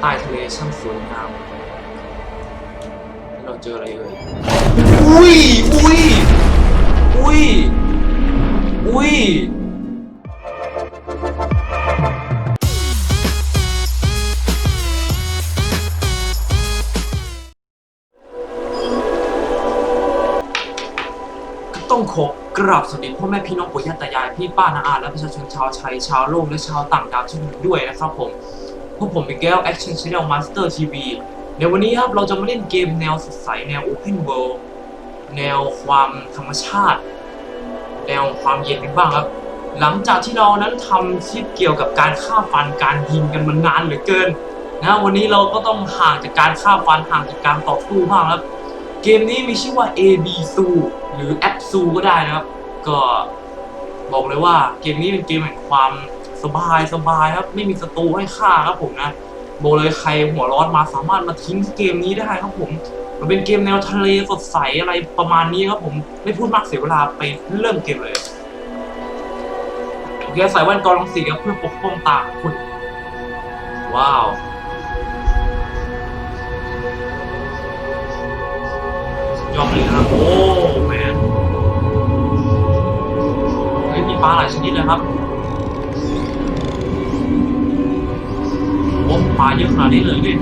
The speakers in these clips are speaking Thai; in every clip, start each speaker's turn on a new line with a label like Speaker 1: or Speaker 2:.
Speaker 1: ใต้ทะเลช่างสวยงามแล้วเราเจออะไรเอ่ยอุ้ยอุ้ยอุ้ยอุ้ยก็ต้องขอกราบสวัสดีพ่อแม่พี่น้องปู่ย่าตายายพี่ป้านาอาและประชาชนชาวไทยชาวโลกและชาวต่างดาวทุกท่านด้วยนะครับผม พวกผมเป็นแก้ว Action Channel Master TV ในวันนี้ครับเราจะมาเล่นเกมแนวสดใสแนว Open World แนวความธรรมชาติ แนวความเย็นกันบ้างครับ หลังจากที่เรานั้นทำคลิปเกี่ยวกับการฆ่าฟันการยิงกันมานานเหลือเกินนะวันนี้เราก็ต้องห่างจากการฆ่าฟันห่างจากการต่อสู้บ้างครับ เกมนี้มีชื่อว่า AB Zoo หรือ App Zoo ก็ได้นะครับ ก็บอกเลยว่าเกมนี้เป็นเกมแห่งความ สบายสบายครับ ไม่มีศัตรูให้ฆ่าครับผมนะบอกเลยใครหัวร้อนมาสามารถมาทิ้งเกมนี้ได้ครับผม มันเป็นเกมแนวทะเลสดใสอะไรประมาณนี้ครับผมไม่พูดมากเสียเวลาไปเริ่มเกมเลยโอเคใส่แว่นกรองรังสีเพื่อปกป้องตางคุณ ว้าวยอมเลยนะครับโอ้แมนเฮ้ยมีปลาหลายชนิดเลยครับ โอ้าเยอะขนาดนี้เลยดิ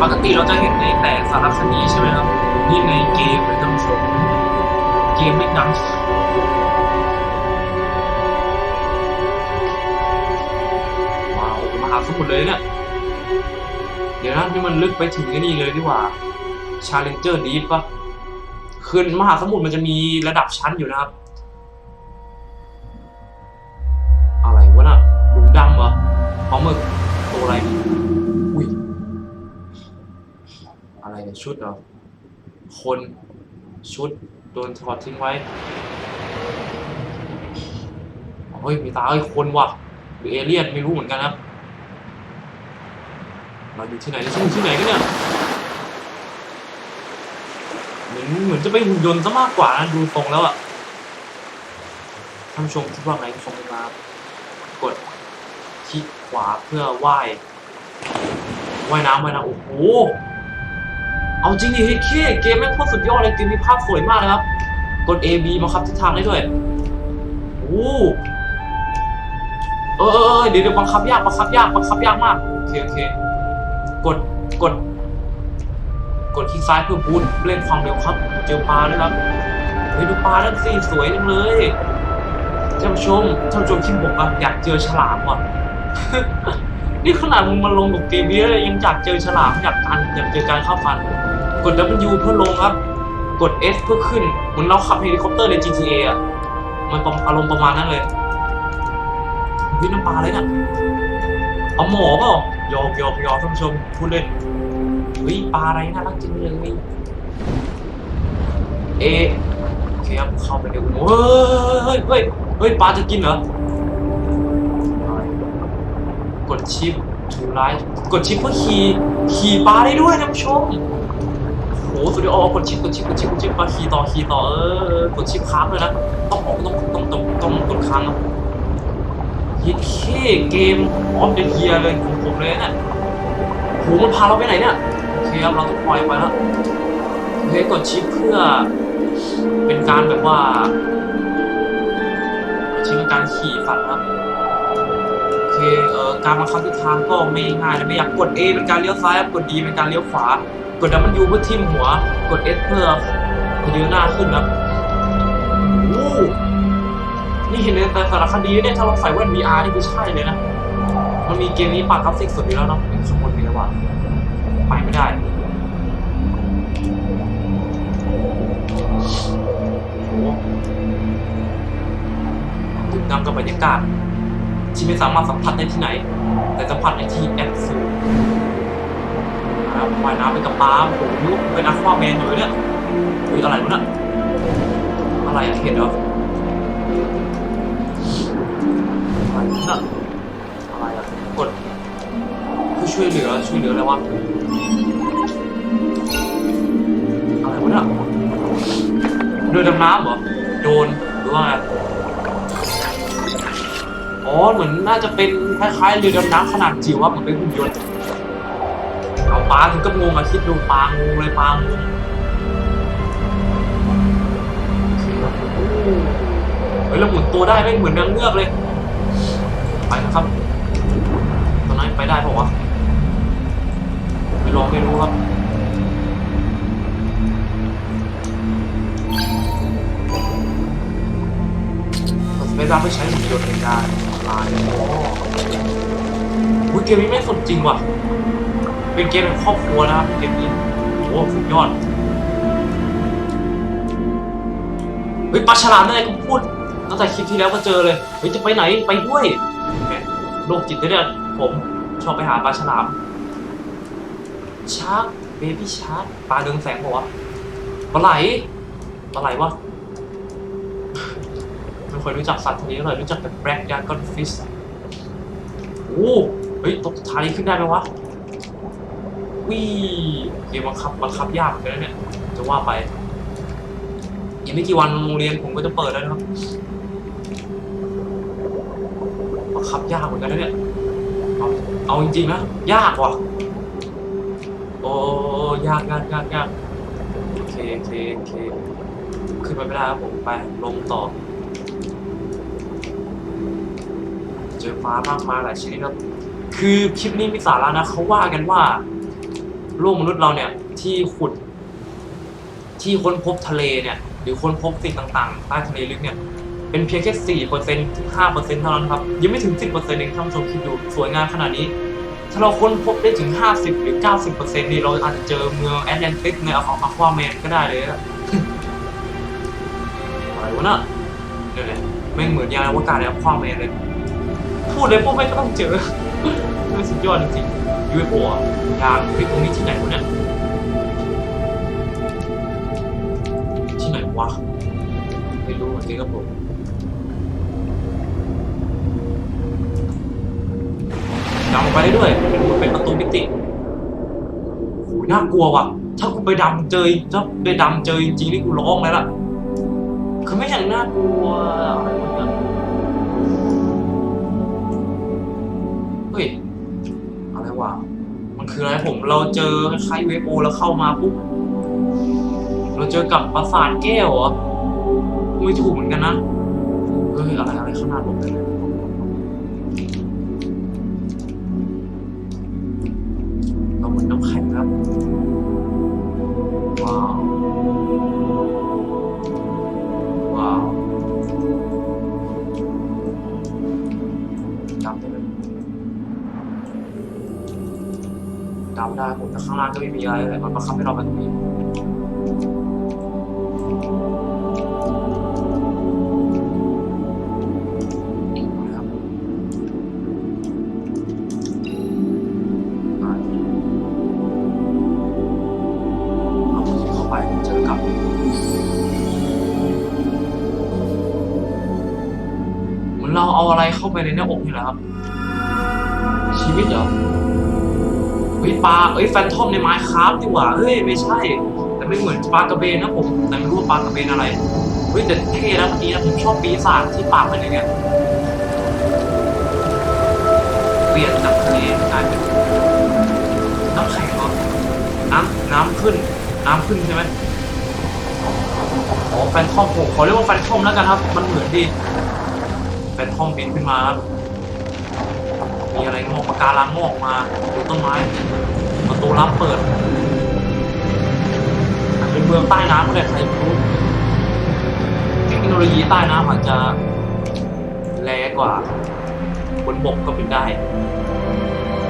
Speaker 1: ปกติเราจะเห็นในแต่สารคดีใช่ไหมครับนี่ในเกมเลยท่านผู้ชมเกมไม่ดังว้าวมหาสมุทรเลยเนี่ยเดี๋ยวนะนี่มันลึกไปถึงนี่เลยดีกว่า Challenger Deep ปะคือมหาสมุทรมันจะมีระดับชั้นอยู่นะครับ ชุดเหรอ คนชุดโดนถอดทิ้งไว้เฮ้ยมีตาเอ้ยคนว่ะหรือเอเลี่ยนไม่รู้เหมือนกันครับเราอยู่ที่ไหนที่ที่ไหนกันเนี่ยเหมือนเหมือนจะเป็นหุ่นยนต์ซะมากกว่านะดูตรงแล้วอะท่านชมคิดว่าไงคอมเมนต์มากดคลิกขวาเพื่อว่ายว่ายน้ำว่ายน้ำโอ้โห เอาจริงดิเฮ้ยเคเกมแม่งโคตรสุดยอดเลยเกมมีภาพสวยมากเลยครับ กด A B มาครับทิศทางได้ด้วยโอ้เออเออเดี๋ยวเดี๋ยวบังคับยากบังคับยากบังคับยากมากโอเคโอเคกดกด กดคลิกซ้ายเพื่อบูทเร่งความเร็วครับเจอปลาด้วยครับเฮ้ยดูปลาด้านสิสวยจังเลยท่านผู้ชมท่านผู้ชมคิดผมอะอยากเจอฉลามว่ะนี่ขนาดมึงมาลงกับเกมนี้เลยยังอยากเจอฉลามอยากการอยากเจอการเข้าฟัน กด W เพื่อลงครับ กด S เพื่อขึ้น เหมือนเราขับเฮลิคอปเตอร์ใน GTA อะ มันอารมณ์ประมาณนั้นเลยวิ่น้ำปลาเลยเนี่ยเอาหมอเปล่ายอกยอกยอกท่านผู้ชมพูดเล่นเฮ้ยปลาอะไรน่ารักจังเลยเอโอเคครับเข้าไปในอุโมงค์เฮ้ยเฮ้ยเฮ้ยเฮ้ยปลาจะกินเหรอกดชิปทูไลท์กดชิปเพื่อขี่ขี่ปลาได้ด้วยท่านผู้ชม หสุดยอดกดชิปกดชิปกดชิปกดชิปมาขี่ต่อขี่ต่อเออกดชิปค้างเลยนะต้องต้องต้องต้องต้องต้องกดค้างนะยิดเคเกมออฟเดอะเยียเลยของผมเลยเนี่ยโหมันพาเราไปไหนเนี่ยโอเคครับเราต้องปล่อยไปแล้วโอเคกดชิปเพื่อ เป็นการแบบว่าชิปเป็นการขี่ฝันครับ เคเอ่อการบังคับทิศทางก็ไม่ง่ายนะไม่อยากกด A เป็นการเลี้ยวซ้ายครับกด D เป็นการเลี้ยวขวา กด W เพื่อทิ่มหัว กด S เพื่อพยืนหน้าขึ้นครับโอ้นี่เห็นในแต่สารคดีเนี่ยถ้าเราใส่แว่น VR นี่คือใช่เลยนะ มันมีเกมนี้ปรับกราฟิกสุดอยู่แล้วเนาะเป็นข้างบนนี่แล้วว่ะไปไม่ได้โหดื่มด่ำกับบรรยากาศ ที่ไม่สามารถสัมผัสได้ที่ไหน แต่สัมผัสได้ที่แอปซูนะครับว่ายน้ำไปกับปลาโอ้โหเป็นอะควาแมนอยู่เลยเนี่ยคืออะไรวะเนี่ยอะไรอะเห็นเหรออะไรเนี่ยอะไรอะกดเพื่อช่วยเหลือช่วยเหลืออะไรวะอะไรวะเนี่ยเรือดำน้ำเหรอโดนหรือว่าไง อ๋อ เหมือนน่าจะเป็นคล้ายๆเรือดำน้ำขนาดจิ๋วว่าเหมือนเป็นหุ่นยนต์เอาปลาถึงก็งงอะคิดดูปลางงเลยปลางงเฮ้ยเราหมุนตัวได้ไม่เหมือนนางเงือกเลย ไปนะครับตอนนั้นไปได้ปะวะไม่ลองไม่รู้ครับไม่รับไม่ใช้หุ่นยนต์ในการ ลายโอ้โหเกมนี้ไม่สนจริงว่ะ เป็นเกมแบบครอบครัวนะครับเกมนี้โอ้สุดยอด เฮ้ยปลาฉลามอะไรก็พูดตั้งแต่คลิปที่แล้วก็เจอเลย เฮ้ยจะไปไหนไปด้วยโรคจิตเนี่ยผมชอบไปหาปลาฉลาม ชาร์กเบบี้ชาร์กปลาเรืองแสงปะวะปลาไหลปลาไหลวะ ไม่ค่อยรู้จักสัตว์ตัวนี้เลยรู้จักแต่ black dragon fish โอ้เฮ้ยตกทานี้ขึ้นได้ไหมวะวิ่เกมบังคับบังคับยากเหมือนกันเนี่ยจะว่าไปอีกไม่กี่วันโรงเรียนผมก็จะเปิดแล้วนะครับบังคับยากเหมือนกันนะเนี่ยเอาเอาจริงๆนะยากว่ะโอ้ยากยากยากยากโอเคโอเคโอเคขึ้นไปไม่ได้ครับผมไปลงต่อ เจอฟ้ามากมายหลายชนิดครับคือคลิปนี้มีสาระนะเขาว่ากันว่าโลกมนุษย์เราเนี่ยที่ขุด ที่ค้นพบทะเลเนี่ยหรือค้นพบสิ่งต่างๆใต้ทะเลลึกเนี่ยเป็นเพียงแค่สี่เปอร์เซ็นต์ถึงห้าเปอร์เซ็นต์เท่านั้นครับยังไม่ถึงสิบเปอร์เซ็นต์เองท่านผู้ชมคิดดูสวยงามขนาดนี้ถ้าเราค้นพบได้ถึงห้าสิบหรือเก้าสิบเปอร์เซ็นต์นี่เราอาจจะเจอเมืองแอตแลนติกในองอควาแมนก็ได้เลยนะอะไรวะน่ะเนี่ยแหละแม่งเหมือนยานอวกาศในอควาแมนเลย พูดเลยพวกไม่ต้องเจอมันสุดยอดจริงๆ UFO อะยางที่ตรงนี้ที่ไหนวะเนี่ย ที่ไหนวะ ไม่รู้เหมือนกันครับผมดำไปได้ด้วยเป็นเป็นประตูมิติโหน่ากลัวว่ะ ถ้ากูไปดำเจอถ้าไปดำเจอจริงๆนี่กูร้องเลยล่ะ คือไม่อย่างน่ากลัวอะไรวะเมันคืออะไรผมเราเจอคล้ายเวโอแล้วเข้ามาปุ๊บเราเจอกับปราสาทแก้วเหรอไม่ถูกเหมือนกันนะเฮ้ยอะไรอะไรขางหนาดผมเลยางล่างก็ไม่มีอะไรเลยมันบังคับให้เราไปตรงนี้นะครับไปเอาไปเจอกับเหมือนเราเอาอะไรเข้าไปในหน้าอกนี่แหละครับ ชีวิตเหรอ เฮ้ยปลาเอ้ยแฟนทอมในไม้คราฟดีกว่าเฮ้ยไม่ใช่ แต่ไม่เหมือนปลากระเบนนะผมแต่ไม่รู้ว่าปลากระเบนอะไรเฮ้ยแต่เท่นะเมื่อกี้นะผมชอบปีศาจที่ปากมันอย่างเงี้ยเปลี่ยนจากทะเลกลายเป็นน้ำแข็งเหรอน้ำน้ำขึ้น น้ำขึ้นใช่ไหมอ๋อแฟนทอมผมขอเรียกว่าแฟนทอมแล้วกันครับ มันเหมือนดีแฟนทอมบินขึ้นมาครับ มีอะไรงอกปะการังงอกมาบนต้นไม้ประตูลับเปิดเป็นเมืองใต้น้ำก็ได้ใครรู้เทคโนโลยีใต้น้ำอาจจะแรงกว่าบนบกก็เป็นได้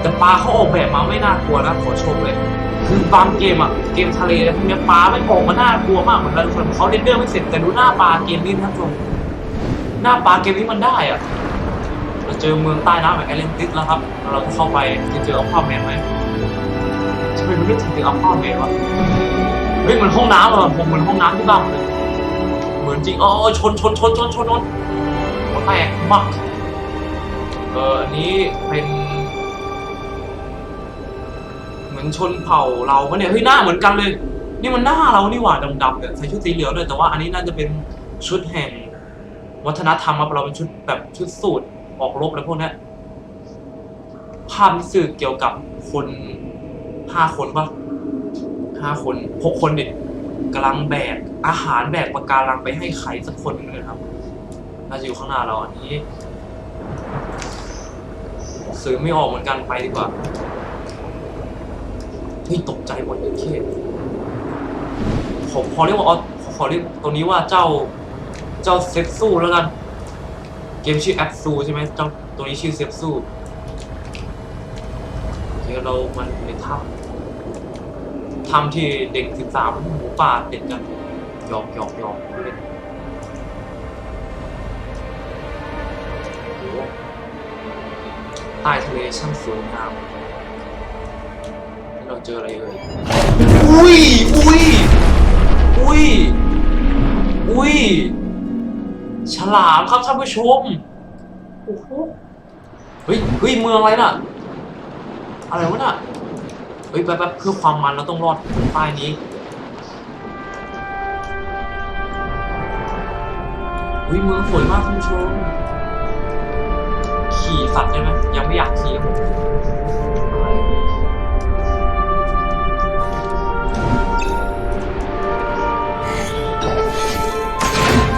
Speaker 1: แต่ปลาเขาออกแบบมาไม่น่ากลัวนะขอชมเลยคือบางเกมอะเกมทะเลเนี่ยพวกเนี้ปลาไม่ออกมาน่ากลัวมากเหมือนกันคนเขาเรนเดอร์ไม่เสร็จแต่ดูหน้าปลาเกมนี้นะท่านหน้าปลาเกมนี้มันได้อะ จอเมืองใต้น้ำแบบแอตแลนติสแล้วครับ เราเข้าไปจะเจออัลฟาแมนไหมจะไปรู้ได้ถึงอัลฟาแมนวะเฮ้ยเหมือนห้องน้ำเหรอผมเหมือนห้องน้ำที่บ้านเลยเหมือนจริงอ๋อชนชนชนชนชนชนหัวแตกมากเอออันนี้เป็น เหมือนชนเผ่าเราปะเนี่ยเฮ้ยหน้าเหมือนกันเลย นี่มันหน้าเรานี่หว่าดำๆเนี่ยใส่ชุดสีเหลืองด้วยแต่ว่าอันนี้น่าจะเป็นชุดแห่งวัฒนธรรมครับเราเป็นชุดแบบชุดสูท ออกรบอะไรพวกนี้ภาพที่สื่อเกี่ยวกับคนห้าคนปะห้าคนหกคนดิกำลังแบกอาหารแบกปะการังไปให้ใครสักคนหนึงเลยครับน่าจะอยู่ข้างหน้าเราอันนี้ซื้อไม่ออกเหมือนกันไปดีกว่าเฮ้ยตกใจหมดเลยเคผมขอเรียกว่าขอเรียกตัวนี้ว่าเจ้า เจ้าเซฟซูแล้วกัน เกมชื่อแอปซูใช่ไหมเจ้าตัวนี้ชื่อเซฟซูเดี๋ยวเรามันอยู่ในถ้ำถ้ำที่เด็กสิบสามหมูป่าเด็ดกันหยอกหยอกหยอกเล่นโอ้โหใต้ทะเลช่างสวยงามนี่เราเจออะไรเอ่ย อุ้ย อุ้ย อุ้ย อุ้ย ฉลามครับท่านผู้ชมโอ้โหเฮ้ยเฮ้ยเมืองอะไรน่ะ อะไรวะน่ะเฮ้ยแป๊บๆเพื่อความมันเราต้องรอดป้ายนี้เฮ้ยเมืองสวยมากท่านผู้ชม ขี่สัตว์ได้ไหมยังไม่อยากขี่ครับผม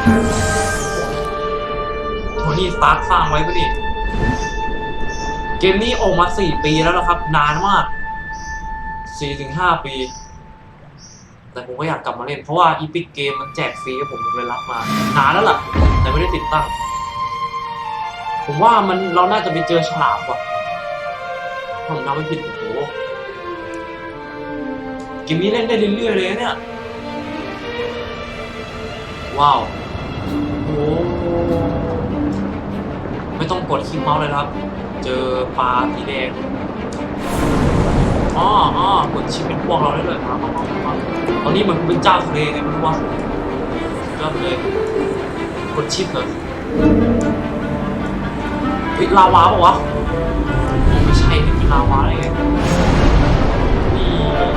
Speaker 1: โท นี่สตาร์ทสร้างไว้ปะดิเกมนี้ออกมา4ปีแล้วนะครับ นานมาก4-5ปี แต่ผมก็อยากกลับมาเล่น เพราะว่าอีพิกเกมมันแจกฟรีผมเลยรับมานานแล้วล่ะ แต่ไม่ได้ติดตั้ง ผมว่ามันเราน่าจะไปเจอฉลามว่ะถ้าผมจำไม่ผิดโอ้โหเกมนี้เล่นได้เรื่อยๆเลยเนี่ย ว้าวโอ้ ไม่ต้องกดคลิกเมาส์เลยครับ เจอปลาสีแดงอ๋ออ๋อกดชิปเป็นพวกเราได้เลยครับมามามาตอนนี้เหมือนเป็นเจ้าทะเลไงไม่รู้ว่าเริ่มเลยกดชิปเลยเฮ้ยลาวาปะวะไม่ใช่เป็นลาวาอะไรเงี้ยนี่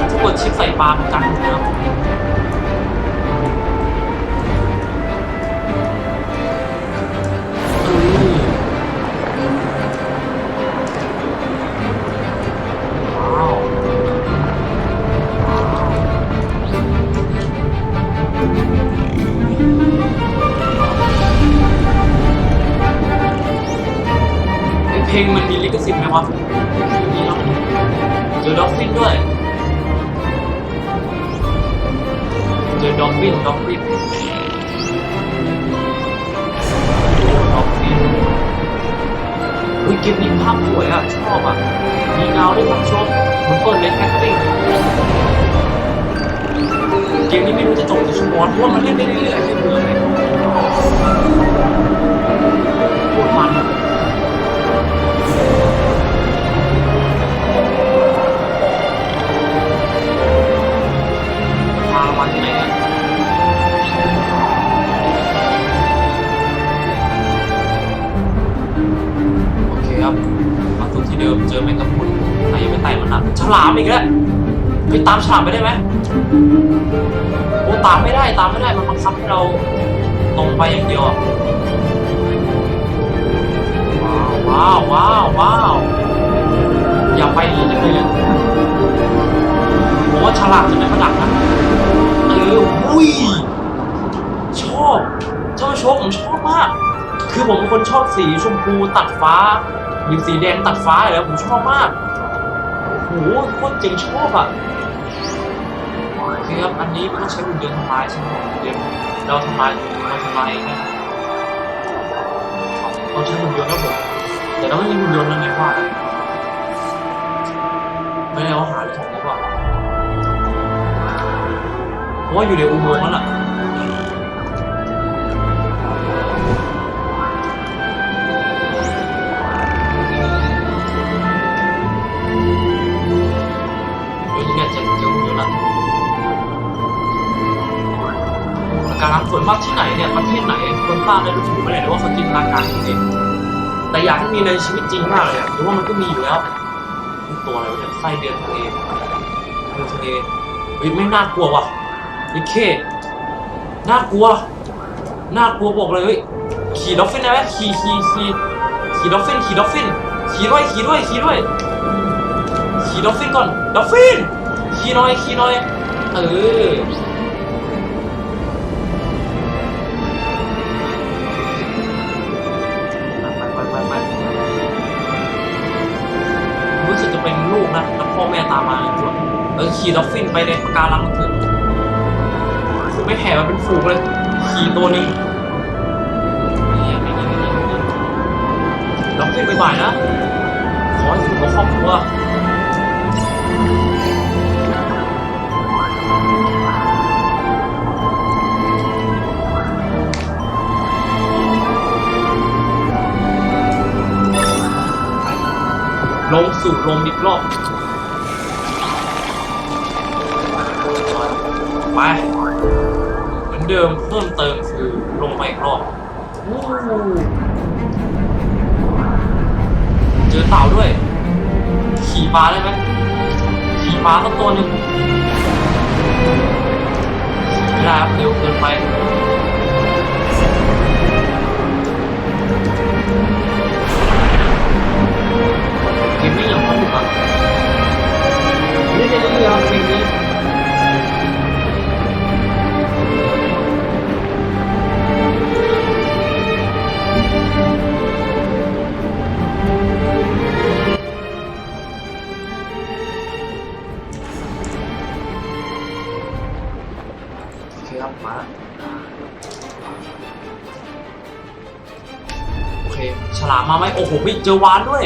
Speaker 1: ถ้ากดชิปใส่ปลามันกันนะครับ เพลงมันมีลิขสิทธิ์ไหมวะมีเนาะเจอดอฟฟินด้วยเจอดอฟฟินดอฟฟินดอฟฟินอุ้ยเกมนี้ภาพสวยอะ ชอบอะ มีเงาด้วยท่านชมมันเปิดเลนแคสติ้งเกมนี้ไม่รู้จะจบกี่ชั่วโมงเพราะว่ามันเล่นได้เรื่อยๆไม่เบื่อยโคตรมัน โอเคครับ มาสู่ที่เดิมเจอแมงกะพรุนไหนยังไม่ไต่มันอะฉลามอีกแล้วไปตามฉลามไปได้ไหมโอ้ตามไม่ได้ตามไม่ได้มันบังคับให้เราตรงไปอย่างเดียว ว้าวว้าวว้าวอย่าไปอีกเลยเลยผมว่าฉลามจะไม่มาดักนะเอออุ้ยชอบชอบชอบผมชอบมาก คือผมเป็นคนชอบสีชมพูตัดฟ้าหรือสีแดงตัดฟ้าอยู่แล้ผมชอบมากโอ้โหโคตรเจ๋งชอบอะโอเคครับอันนี้มันต้องใช้หุ่นยนต์ทำลายใช่ไหมเดี๋ยวเราทำลายเราทำลายเองนะเราใช้หุ่นยนต์ครับผม แต่เราไม่มีหุ่นยนต์แล้วไงว่าไม่ได้เอาหาเลยของนี้ป่ะเพราะว่าอยู่ในอุโมงค์แหละเฮ้ยเนี่ะเจอหุ่นยนต์ละปะการังสวยมากที่ไหนเนี่ยประเทศไหนคนสร้างได้รู้สึกไม่ได้หรือว่าเขาจินตนาการจริง แต่อยากให้มีในชีวิตจริงมากเลยหรือว่ามันก็มีอยู่แล้วตัวอะไรวะเนี่ยไส้เดือนทะเลเดือนทะเลเฮ้ยไม่น่ากลัวว่ะนี่เคน่ากลัว น่ากลัวบอกเลยเฮ้ยขี่ดอฟฟินได้ไหมขี่ขี่ขี่ขี่ดอฟฟินขี่ดอฟฟินขี่ด้วยขี่ด้วยขี่ด้วยขี่ดอฟฟินก่อนดอฟฟินขี่หน่อยขี่หน่อยเออ ตามมาจวดเออขี่ดอฟฟินไปในปะการังมันเถอะคือไม่แห่มาเป็นฝูงเลย ขี่ตัวนึ่งเนี่ยไม่ยิงไม่ยิงไม่ยิงดอฟฟินไปบ่ายนะ ขอให้คุณกับครอบครัวลงสู่ลมอีกรอบ ไปเหมือนเดิมเพิ่มเติมคือลงไปอีกรอบวู้เจอเต่าด้วย ขี่ปลาได้ไหมขี่ปลาสักตัวหนึ่งไม่ได้ครับเร็วเกินไปเกมนี้ยังสนุกอะนี่เป็นเรื่องเพลงนี้ โอเคครับมาโอเค ฉลามมาไหมโอ้โหพี่เจอวานด้วย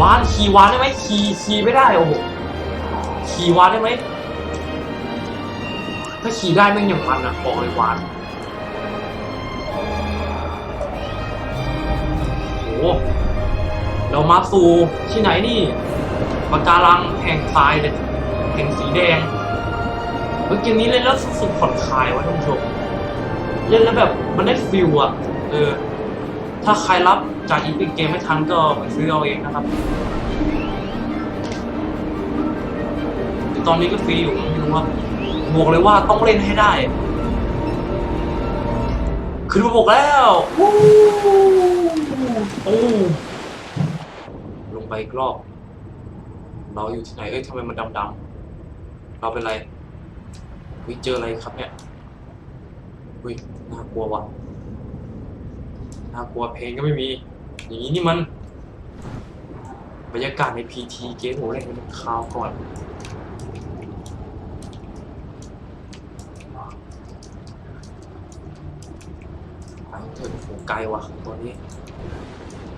Speaker 1: วานขี่วานได้ไหมขี่ขี่ไม่ได้โอ้โหขี่วานได้ไหมถ้าขี่ได้แม่งอย่างมันอะบอกเลยวานโอ้โหเรามาสู่ที่ไหนนี่ปะการังแห่งทรายแห่งสีแดง เฮ้ยเกมนี้เล่นแล้วสึกผ่อนคลายวะท่านผู้ชม เล่นแล้วแบบมันได้ฟิลอะเออ ถ้าใครรับจากอีพิกเกมไม่ทันก็ไปซื้อเอาเองนะครับตอนนี้ก็ฟรีอยู่ไม่รู้ว่าบอกเลยว่าต้องเล่นให้ได้ ขึ้นมาบอกแล้ววู้โอ้ลงไปอีกรอบ เราอยู่ที่ไหน เอ้ยทำไมมันดำๆเราเป็นไร วิเจออะไรครับเนี่ยวิน่ากลัวว่ะน่ากลัวเพลงก็ไม่มี อย่างนี้นี่มัน บรรยากาศใน PT เกมโหเล่นเป็นคราวก่อนไปเถอะโหไกลว่ะตัวนี้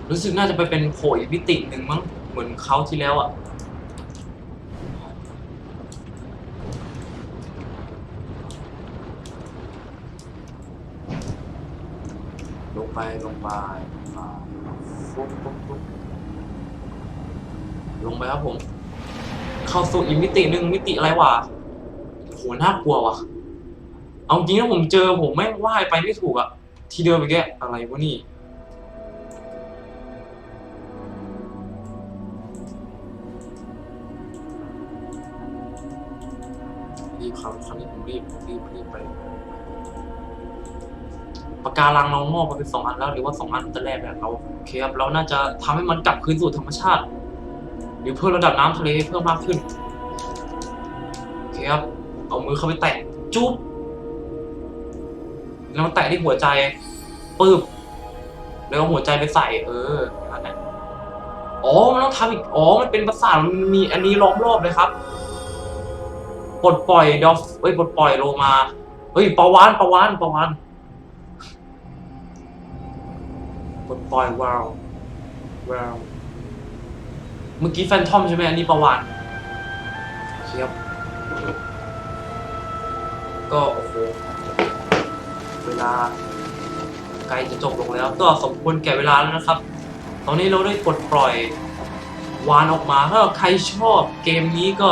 Speaker 1: รู้สึกน่าจะไปเป็นโผล่อีกมิติหนึ่งมั้ง เหมือนเขาที่แล้วอะ ลง ไปลงไปลงไปฟุ๊บฟุ๊บฟุ๊บลงไปครับผม เข้าสู่อีกมิติหนึ่งมิติอะไรวะโหน่ากลัวว่ะ เอาจริงนะผมเจอผมแม่งว่ายไปไม่ถูกอะที่เดิมไปแกอะไรวะนี่รีบครับครั้นี้ผมรีบผมรีบรีบไป ปากการังเรามอบมาเป็นสองอันแล้วหรือว่าสองอันตั้งแต่แรกเนี่ยเราโอเคครับเราน่าจะทำให้มันกลับคืนสู่ธรรมชาติ หรือเพิ่มระดับน้ำทะเลเพิ่มมากขึ้นโอเคครับเอามือเข้าไปแตะจุ๊บแล้วมาแตะที่หัวใจปึ๊บแล้วหัวใจไปใส่ เออนั่นแหละอ๋อมันต้องทำอีกอ๋อมันเป็นประสาทมันมีอันนี้ล้อมรอบเลยครับปลดปล่อยดอฟเอ้ยปลดปล่อยโลมาเฮ้ยปลาวานปลาวานปลาวาน ปลดปล่อยวาววาวเมื่อกี้แฟนทอมใช่ไหมอันนี้ประวานเชียบก็โอ้โหเวลาใกล้จะจบลงแล้ว ก็สมควรแก่เวลาแล้วนะครับ ตอนนี้เราได้ปลดปล่อยวานออกมาถ้าใครชอบเกมนี้ก็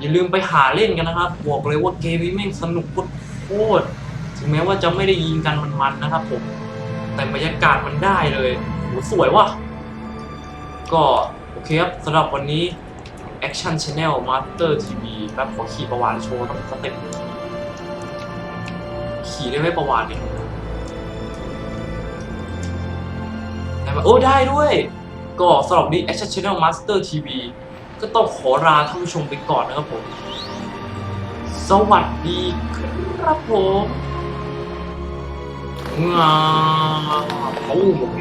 Speaker 1: อย่าลืมไปหาเล่นกันนะครับ บอกเลยว่าเกมนี้แม่งสนุกโคตรๆถึงแม้ว่าจะไม่ได้ยิงกันมันๆนะครับผม แต่บรรยากาศมันได้เลยโหสวยว่ะ ก็โอเคครับสำหรับวันนี้ Action Channel Master TV แป๊บขอขี่ประวานโชว์ต้องสเต็ปขี่ได้ไหมประวานเนี่ยได้ไหมไหมโอ้ได้ด้วย ก็สำหรับนี้ Action Channel Master TV ก็ต้องขอลาท่านผู้ชมไปก่อนนะครับผม สวัสดีครับผม งาโอ้โอเ